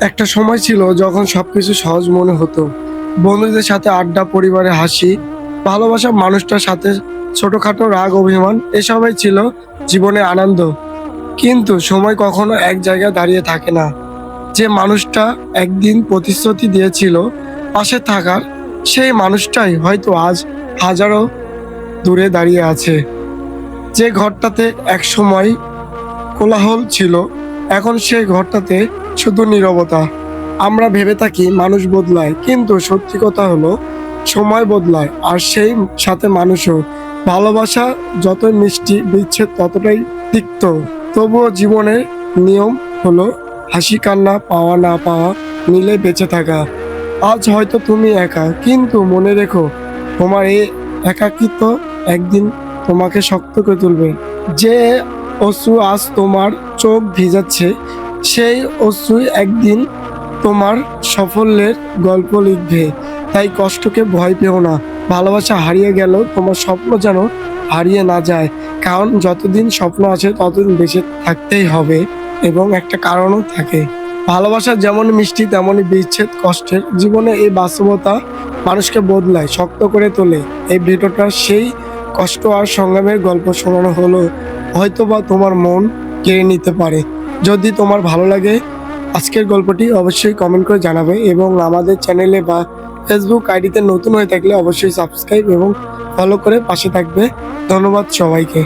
একটা সময় ছিল যখন সবকিছু সহজ মনে হতো। বন্ধুদের সাথে আড্ডা, পরিবারে হাসি ভালোবাসা মানুষটার সাথে ছোটখাটো রাগ, অভিমান, এসবই ছিল জীবনে আনন্দ। কিন্তু সময় কখনো এক জায়গায় দাঁড়িয়ে থাকে না। যে মানুষটা একদিন প্রতিশ্রুতি দিয়েছিল পাশে থাকার, সেই মানুষটাই হয়তো আজ হাজারো দূরে দাঁড়িয়ে আছে। যে ঘরটাতে এক সময় কোলাহল ছিল এখন সেই ঘরটাতে শুধু নীরবতা। আমরা ভেবে থাকি মানুষ বদলায়, কিন্তু সত্যি কথা হলো, সময় বদলায়, আর সেই সাথে মানুষও। ভালোবাসা যতই মিষ্টি বিচ্ছেদ ততটাই তিক্ত। তবুও জীবনের নিয়ম হলো হাসি কান্না, পাওয়া না পাওয়া, মিলে বেঁচে থাকা। আজ হয়তো তুমি একা, কিন্তু মনে রেখো, তোমার এই একাকিত্ব একদিন তোমাকে শক্ত করে তুলবে। যে অশ্রু আজ তোমার চোখ ভিজাচ্ছে। সেই অশ্রুই একদিন তোমার সাফল্যের গল্প লিখবে। তাই কষ্টকে ভয় পেও না। ভালোবাসা হারিয়ে গেল তোমার স্বপ্ন যেন হারিয়ে না যায়। কারণ যতদিন স্বপ্ন আছে, ততদিন বেঁচে থাকতেই হবে এবং একটা কারণও থাকে। ভালোবাসা যেমন মিষ্টি তেমনই বিচ্ছেদ কষ্টের। জীবনে এই বাস্তবতা মানুষকে বদলায়, শক্ত করে তোলে। এই ভিডিওটা সেই কষ্ট আর সংগ্রামের গল্প শোনানো হলো। হয়তো বা তোমার মন কেড়ে নিতে পারে। যদি তোমার ভালো লাগে, আজকের গল্পটি অবশ্যই কমেন্ট করে জানাবে এবং আমাদের চ্যানেলে বা ফেসবুক আইডিতে নতুন হয়ে থাকলে অবশ্যই সাবস্ক্রাইব এবং ফলো করে পাশে থাকবে। ধন্যবাদ সবাইকে।